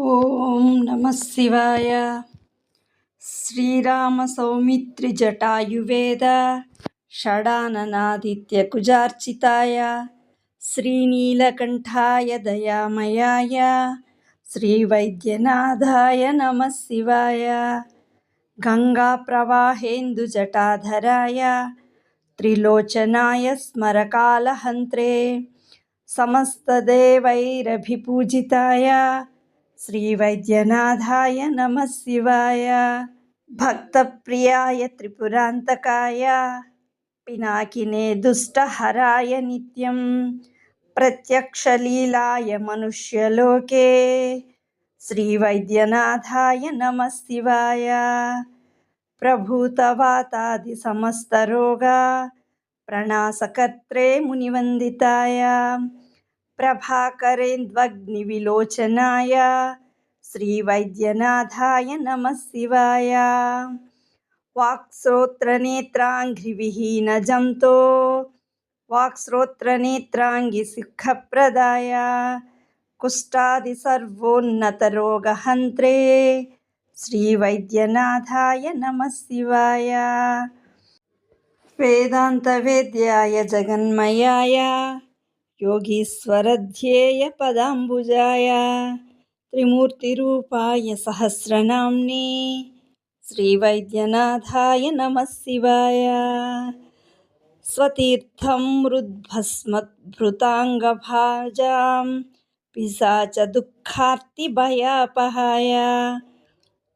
ఓం నమ శివాయ. శ్రీరామ సౌమిత్రి జటాయువేద షడాననాదిత్య కుజార్చితాయ శ్రీనీలకంఠాయ దయామయాయ శ్రీవైద్యనాథాయ నమ శివాయ గంగా ప్రవాహేందు జటాధరాయ త్రిలోచనాయ స్మరకాలహంత్రే సమస్తదేవైరభిపూజితాయ श्रीवैद्यनाथाय नम शिवाय, भक्तप्रियाय त्रिपुरान्तकाय, पिनाकिने दुष्टहराय नित्यं, प्रत्यक्षलीलाय मनुष्यलोके, श्रीवैद्यनाथाय नमः शिवाय, प्रभूतवातादिसमस्तरोगा, प्रणासकर्त्रे मुनिवन्दिताय। प्रभाकरेन्द्वग्निविलोचनाय श्रीवैद्यनाथाय नमः शिवाय। वाक्स्रोत्रनेत्राङ्घ्रिविहीनजन्तो वाक्स्रोत्रनेत्राङ्गिसुखप्रदाय कुष्ठादिसर्वोन्नतरोगहन्त्रे श्रीवैद्यनाथाय नमः शिवाय। वेदान्तवेद्याय जगन्मयाय योगीश्वरध्येय पदाम्बुजाय त्रिमूर्तिरूपाय सहस्रनाम्ने श्रीवैद्यनाथाय नमः शिवाय। स्वतीर्थं रुद्भस्मद्भृताङ्गभाजां पिशाचदुःखार्तिभयापहाय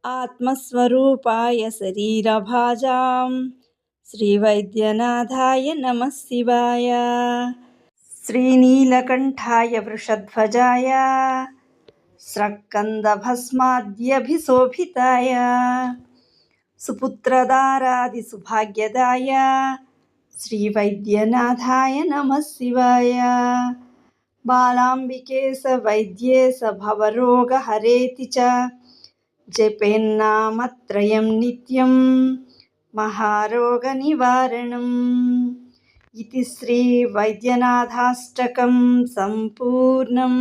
आत्मस्वरूपाय शरीरभाजां श्रीवैद्यनाथाय नमः शिवाय। श्रीनीलकण्ठाय वृषध्वजाय, स्रक्कन्दभस्माद्यभिशोभिताय, सुपुत्रदारादिसुभाग्यदाय, श्रीवैद्यनाथाय नमः शिवाय। बालाम्बिके स वैद्ये स भवरोगहरेति च, जपेन्नामत्रयं नित्यं महारोगनिवारणम्। ఇది శ్రీ వైద్యనాథాష్టకం సంపూర్ణం